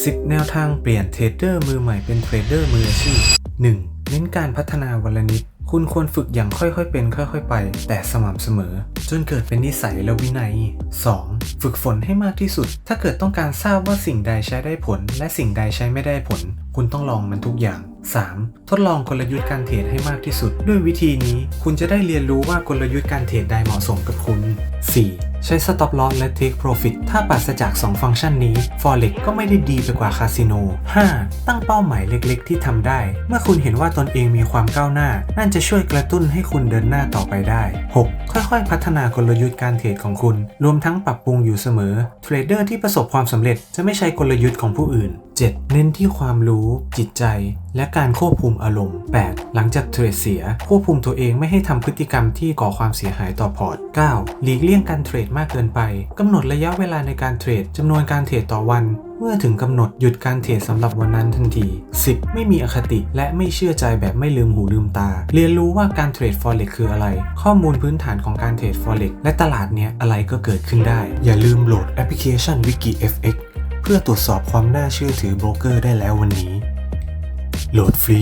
10 แนวทางเปลี่ยนเทรดเดอร์มือใหม่เป็นเทรดเดอร์มืออาชีพ 1. เน้นการพัฒนาวันละนิด คุณควรฝึกอย่างค่อยๆเป็นค่อยๆไป แต่สม่ำเสมอ จนเกิดเป็นนิสัยและวินัย 2. ฝึกฝนให้มากที่สุด ถ้าเกิดต้องการทราบว่าสิ่งใดใช้ได้ผล และสิ่งใดใช้ไม่ได้ผล คุณต้องลองมันทุกอย่าง 3. ทดลองกลยุทธ์การเทรดให้มากที่สุด ด้วยวิธีนี้คุณจะได้เรียนรู้ว่ากลยุทธ์การเทรดใดเหมาะสมกับคุณ 4. ใช้ stop loss และ take profit ถ้าปราศจาก 2 ฟังก์ชันนี้ forex ก็ไม่ได้ดีไปกว่าคาสิโน 5. ตั้งเป้าหมายเล็กๆ ที่ทำได้ เมื่อคุณเห็นว่าตนเองมีความก้าวหน้า นั่นจะช่วยกระตุ้นให้คุณเดินหน้าต่อไปได้ 6. ค่อยๆ พัฒนากลยุทธ์การเทรดของคุณ รวมทั้งปรับปรุงอยู่เสมอ เทรดเดอร์ที่ประสบความสำเร็จจะไม่ใช้กลยุทธ์ของผู้อื่น 7. เน้นที่ความรู้ จิตใจ และการควบคุมอารมณ์ 8. หลังจากเทรดเสีย ควบคุมตัวเองไม่ให้ทำพฤติกรรมที่ก่อความเสียหายต่อพอร์ต 9. หลีกเลี่ยงการเทรดมากเกินไปกำหนดระยะเวลาในการเทรดจำนวนการเทรดต่อวันเมื่อถึงกำหนดหยุดการเทรดสำหรับวันนั้นทันที 10. ไม่มีอคติและไม่เชื่อใจแบบไม่ลืมหูลืมตา เรียนรู้ว่าการเทรด forex คืออะไร ข้อมูลพื้นฐานของการเทรด forex และตลาดเนี้ยอะไรก็เกิดขึ้นได้ อย่าลืมโหลดแอปพลิเคชัน WikiFX เพื่อตรวจสอบความน่าเชื่อถือโบรกเกอร์ได้แล้ววันนี้ โหลดฟรี